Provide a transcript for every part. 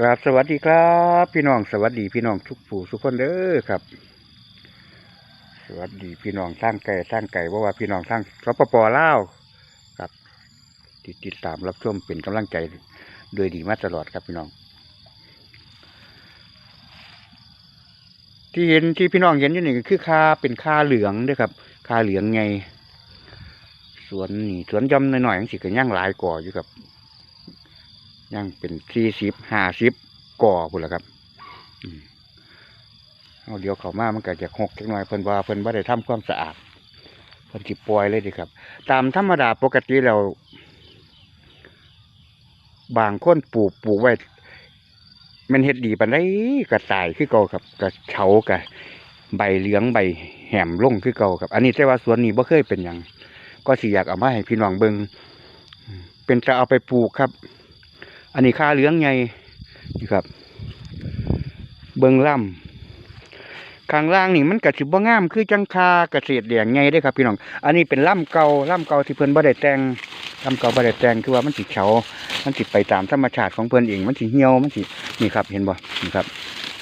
กราบสวัสดีครับ พี่น้องสวัสดีพี่น้องทุกผู้ทุกคนเด้อครับ สวัสดีพี่น้องทางไก่ทางไก่ว่าว่าพี่น้องทางสปปลาวครับติดติดตามรับชมเป็นกำลังใจโดยดีมาตลอดครับพี่น้อง ที่เห็นที่พี่น้องเห็นอยู่นี่คือคาเป็นคาเหลืองด้วยครับคาเหลืองไงสวนนี่สวนย่อมหน่อยๆจังสิก็ย่างหลายก่ออยู่ครับ ย่างเป็นสี่สิบห้าสิบก่อพุ่นละครับเอาเดี๋ยวเขามามันก็จะหกจักหน่อยเพิ่นว่าเพิ่นบ่าได้ทำความสะอาดเพิ่นสิปล่อยเลยดิครับ ตามธรรมดาปกติแล้วบางคนปลูกปลูกไว้ มันเฮ็ดดีปานใดก็ตายคือเก่าครับก็เฉาก็ใบเหลืองใบแหมลงคือเก่าครับ อันนี้แต่ว่าสวนนี้บ่เคยเป็นหยังก็สิอยากเอามาให้พี่น้องเบิงเป็นจะเอาไปปลูกครับ อันนี้ค่าเหลืองไงนี่ครับ เบิงล่ำข้างล่างนี่มันกระสิบ่งาม คือจังคากระเกษแดงไงได้ครับพี่น้อง อันนี้เป็นล่ำเก่าล่ำเก่าที่เพิ่นบ่ได้แต่งล่ำเก่าบ่ได้แต่งคือว่ามันสิเฉามันสิไปตามธรรมชาติของเพิ่นเอง มันสิเหี่ยว มันสิ นี่ครับ เห็นบ่ นี่ครับ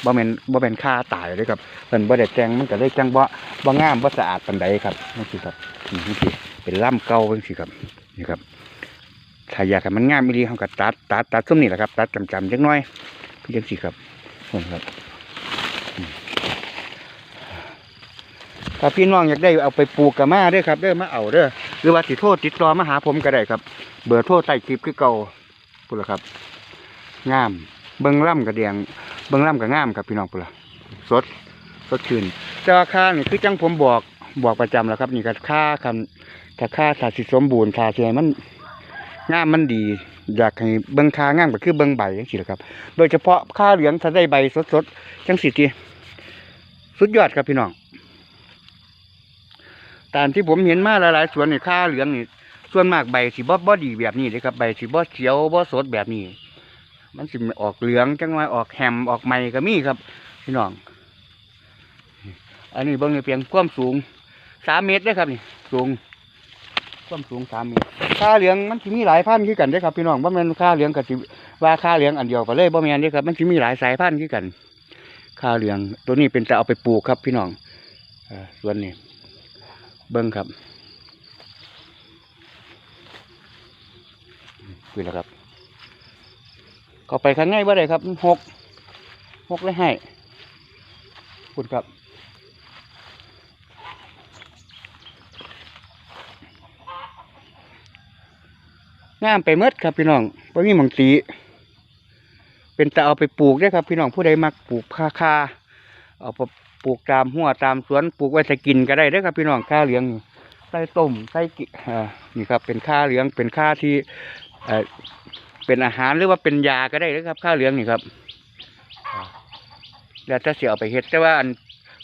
บ่แม่นบ่แม่นค่าตายเลยครับเพิ่นบ่ได้แต่งมันก็เลยจังบ่บ่งามบ่สะอาดปานใดครับนี่สิครับนี่สิเป็นล่ำเก่าจังซี่ครับ นี่ครับ ถ้าอยากให้มันงามอีหลีเขาก็ตัดตัดตัดส้มนี่แหละครับ ตัดจำจำๆจักน้อยเพี่จังสิครับนี่ครับ ถ้าพี่น้องอยากได้เอาไปปลูกกับมาเด้อครับเด้อมาเอาเด้อหรือว่าสิโทษติดต่อมาหาผมก็ได้ครับ เบอร์โทรใต้คลิปคือเก่าพุ่นละครับ งาม เบิ้งล่ำกระเดียงเบิ้งล่ำกระงามครับพี่น้องพุ่นละสดสดชื่นแต่ว่าค่านี่คือจังผมบอกบอกประจำแล้วครับ นี่ก็ค่าคันถ้าค่าถ้าสิสมบูรณ์ถ้าสิให้มัน งามมันดี อยากให้เบิ่งคางามก็คือเบิ่งใบจังซี่แหละครับ โดยเฉพาะข้าเหลืองถ้าได้ใบสดๆจังสิทีสุดยอดครับพี่น้องตามที่ผมเห็นมาหลายๆสวนนี่ข้าเหลืองนี่ส่วนมากใบสิบ่บ่ดีแบบนี้เลยครับใบสิบ่เขียวบ่สดแบบนี้ มันสิออกเหลืองจังว่าออกแฮมออกใหม่ก็มีครับ พี่น้อง อันนี้เบิ่งในเพียงความสูงสามเมตรเด้อครับนี่ สูง ความสูงสามเมตรค่าเหลืองมันสิมีหลายพันธุ์คือกันเด้ครับพี่น้องบ่แม่นค่าเหลืองกับสิว่าค่าเหลืองอันเดียวกันเลยบ่แม่นเด้ครับ มันสิมีหลายสายพันธุ์คือกันค่าเหลือง ตัวนี้เป็นจะเอาไปปลูกครับ พี่น้องอส่วนนี้ เบิ่งครับคือแล้วครับเข้าไปข้างในบ่ได้ครับหกหกเลยให้คุณครับ งามไปเมดครับพี่น้องบ่มีหมังตีเป็นแต่เอาไปปลูกได้ครับ พี่น้องผู้ใดมักปลูกคาคาเอาไปปลูกตามหัวตามสวนปลูกไว้จะกินก็ได้เด้ครับพี่น้องข้าเหลืองใส่ต้มใส่กิอ่านี่ครับ เป็นข้าเหลืองเป็นข้าที่เป็นอาหารหรือว่าเป็นยาก็ได้เด้ครับข้าเหลืองนี่ครับแล้วถ้าเสียเอาไปเฮ็ดแต่ว่าอัน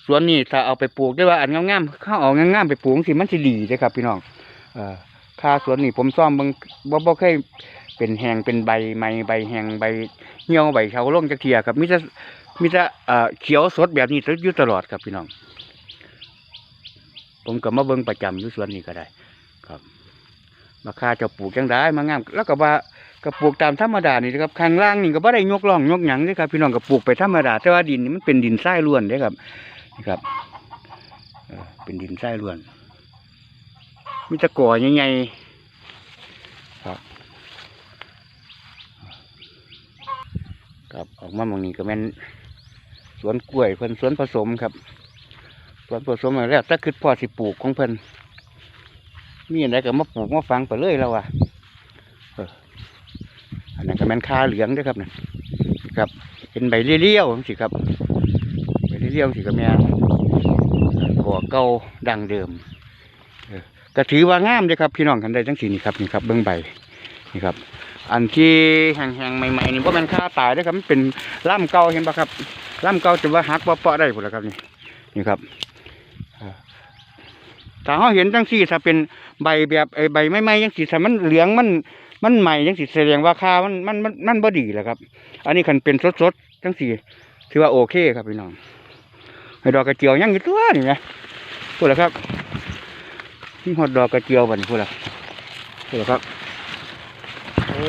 สวนนี่ถ้าเอาไปปลูกได้ว่าอันงามๆข้าเอางามๆไปปลูกสิมันสิดีเด้ครับ พี่น้องเออ ค่าสวนนี่ผมซ่อมเบางบ่บ่เคยเป็นแหงเป็นใบไม้ใบแหงใบเหี่ยวใบเฉาลงจักเทียครับมิจะมิจะเอ่อเขียวสดแบบนี้อยู่ตลอดครับพี่น้อง ผมก็มาเบิ่งประจำอยู่สวนนี้ก็ได้ ครับราคาจะปลูกจังได้มางามแล้วก็ว่าก็ปลูกตามธรรมดานี่นะครับข้างล่างนี่ก็บ่ได้ยกล่องยกหยังเด้ครับ พี่น้องก็ปลูกไปธรรมดาแต่ว่าดินนี่มันเป็นดินทรายล้วนเด้ครับนี่ครับเออเป็นดินทรายล้วน มีตะกั่วใหญ่ๆครับครับออกมาหมองนี้ก็เป็นสวนกล้วยเพิ่นสวนผสมครับ สวนผสมแล้วถ้าคือพ่อสิปลูกของเพิ่นมีอะไรก็มาปลูกมาฟังไปเลยแล้วว่ะอันนั้นก็แม่นคาเหลืองด้วยครับนี่ยครับ เป็นใบเลี้ยวๆสิครับใบเลี้ยวๆสิก็แม่นก่อเก่าดังเดิม ก็ถือว่างามเลยครับพี่น้องกันได้ทั้งสี่นี่ครับนี่ครับเบื้องใบนี่ครับ อันที่แห้งๆใหม่ๆนี่ว่ามันค่าตายเด้ครับมันเป็นล่ำเก่าเห็นปะครับล่ำเก่าจะว่าหักว่าเปาะได้หมดแล้วครับนี่นี่ครับอ่าถ้าเราเห็นจังสี่ถ้าเป็นใบแบบไอ้ใบไม้ๆจังสีถ้ามันเหลืองมันมันใหม่จังสีแสดงว่าค่ามันมันมันมันบ่ดีแหละครับ อันนี้คันเป็นสดๆจังสี่ถือว่าโอเคครับพี่น้องให้ดอกกระเจียวยังอยู่ตัวนี่ไงพูดแล้วครับ นี่หอดดอกกระเจียวบันพูดละพูดละครับ โอ้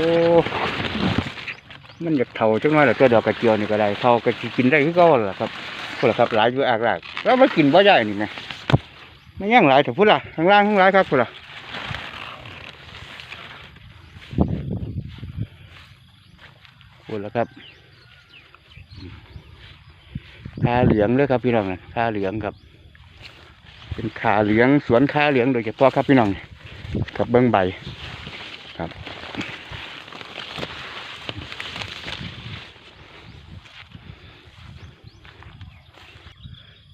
มันอยากเท่าจังน้อยแหละตัวดอกกระเจียวนี่ก็ได้เท่าก็กินได้คือเก่าละครับพุ่นล่ะครับหลายอยู่อากหลากแล้วมากินบ่ได้นี่แหมไม่ย่างหลายแต่พุ่นล่ะข้างล่างข้างหลายครับพุ่นล่ะพุ่นล่ะครับคาเหลืองเลยครับพี่น้องน่ะคาเหลืองครับ เป็นขาเหลืองสวนขาเหลืองโดยเฉพาะครับพี่น้องกับเบิ้องใบครับ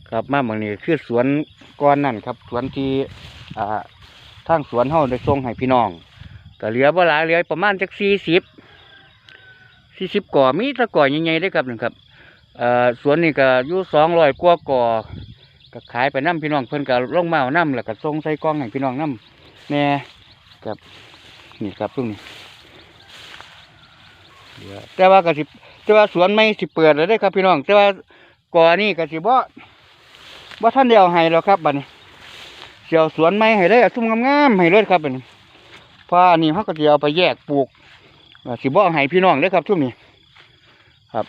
ครับมาบางนี้คือสวนก้อนนั่นครับ สวนที่อ่าทางสวนเฮาได้ส่งให้พี่น้องก็เหลือบ่หลายเหลือประมาณจักสี่สิบสี่สิบก่อมีตะก่อใหญ่ๆได้ครับหนึ่งครับเอ่อสวนนี่ก็อยู่สองร้อยกว่าก่อ ก็ขายไปน้ำพี่น้องเพิ่นก็ลงมาเอาน้ำแล้วก็ส่งใส่กล่องให้พี่น้องน้ำแหน่กับนี่ครับตรงนี้เดี๋ยวแต่ว่าก็สิแต่ว่าสวนไม่สิเปิดแล้วได้ครับพี่น้อง แต่ว่าก่อนนี่ก็สิบ่บ่ท่านเดียวให้แล้วครับบัดนี้เสียวสวนไม้ให้เลยเอาซุ่มงามๆให้เลยครับบัดนี้เพราะอันนี้เขาก็สิเอาไปแยกปลูกสิบ่าให้พี่น้องเด้ครับช่วงนี้ครับ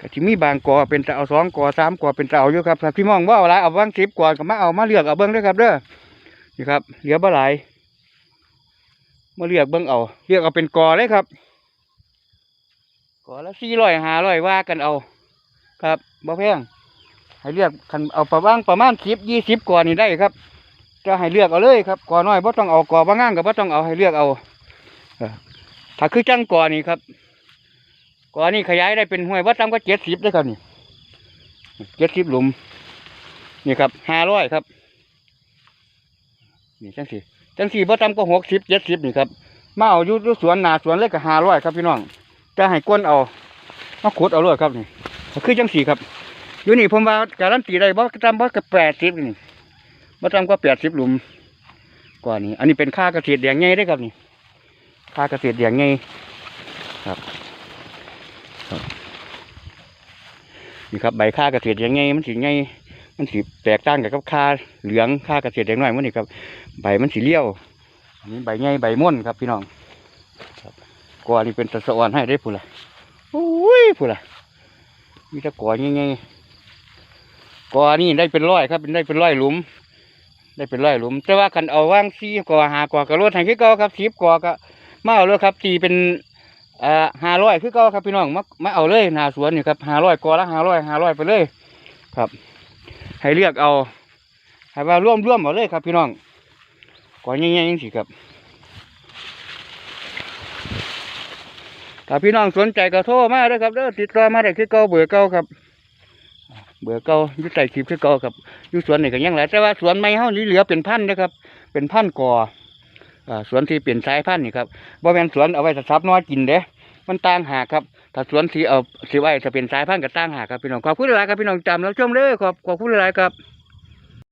ก็ที่มีบางกอเป็นตะเอาสองกอสามกอเป็นตะเอาอยู่ครับพี่มองว่าเอาหลายเอาบางสิบกอก็มาเอามาเลือกเอาเบิ้งด้อครับเด้อนี่ครับเหลือบ่หลายมาเลือกเบิ้งเอาเลือกเอาเป็นกอเลยครับกอละสี่ร้อยห้าร้อยว่ากันเอา ครับบ่แพงให้เลือกคันเอาประมาณประมาณสิบยี่สิบกอนี่ได้ครับ จะให้เลือกเอาเลยครับกอน้อยบ่ต้องเอากอบางง่างก็บ่ต้องเอาให้เลือกเอาถ้าคือจังกอนี่ครับ ก่อนนี้ขยายได้เป็นห้วยวัดตามก็เจ็ดสิบได้ครับนี่เจ็ดสิบหลุม นี่ครับห้าร้อยครับ นี่จังสี่จังสี่วัดตามก็หกสิบเจ็ดสิบนี่ครับมาเอายู่อยู่สวนนาสวนเล็กก็ห้าร้อยครับพี่น้องจะให้ก้นเอามาขุดเอาเลยครับนี่คือจังสี่ครับอยู่นี่ผมว่าการันตีได้บ่ตามบ่กับแปดสิบนี่บ่ตามก็แปดสิบหลุมกว่านี้ อันนี้เป็นค่าเกษตรแดงไงได้ครับนี่ค่าเกษตรแดงไงครับ นี่ครับใบค่าเกษตรยังไงมันสีไงมันสีแตกต่างกับค่าเหลืองค่าเกษตรอย่างน้อยมันนี่ครับ ใบมันสีเลี้ยวอันนี้ใบไงใบม่วนครับพี่น้องครับกอนี่เป็นตะสอนให้ได้ผู้ละโอ้ยผู้ละมีตะกอยังไงกอนี่ได้เป็นร้อยครับเป็นได้เป็นร้อยหลุม ได้เป็นร้อยหลุม แต่ว่ากันเอาว่างซีกอหากอกระโดดให้คือเก่าครับสิบกอก็มาเอาเลยครับตีเป็น อ่อห้าร้อยคือเก่าครับพี่น้องมามาเอาเลยหนาสวนนี่ครับห้าร้อยกว่าละห้าร้อยห้าร้อยไปเลยครับ ให้เลือกเอาให้ว่าร่วมร่วมเอาเลยครับพี่น้องก่อนยังยังสิครับถ้าพี่น้องสนใจก็โทรมาเด้อครับเด้อติดต่อมาได้คือเก่าเบอร์เก่าครับ เบอร์เก่าอยู่ใต้คลิปคือเก่าครับอยู่สวนนี่ก็ยังหลายแต่ว่าสวนไม้เฮานี่เหลือเป็นพันนะครับ เป็นพันกออ่า สวนที่เปลี่ยนสายพันธุ์นี่ครับบ่แม่นสวนเอาไว้สับน้อยกินเด้มันต่างหากครับถ้าสวนที่เอาสิไว้จะเป็นสายพันธุ์ก็ต่างหากครับพี่น้องขอบคุณหลายครับพี่น้องจำแล้วชมเลยขอบขอบคุณหลายครับ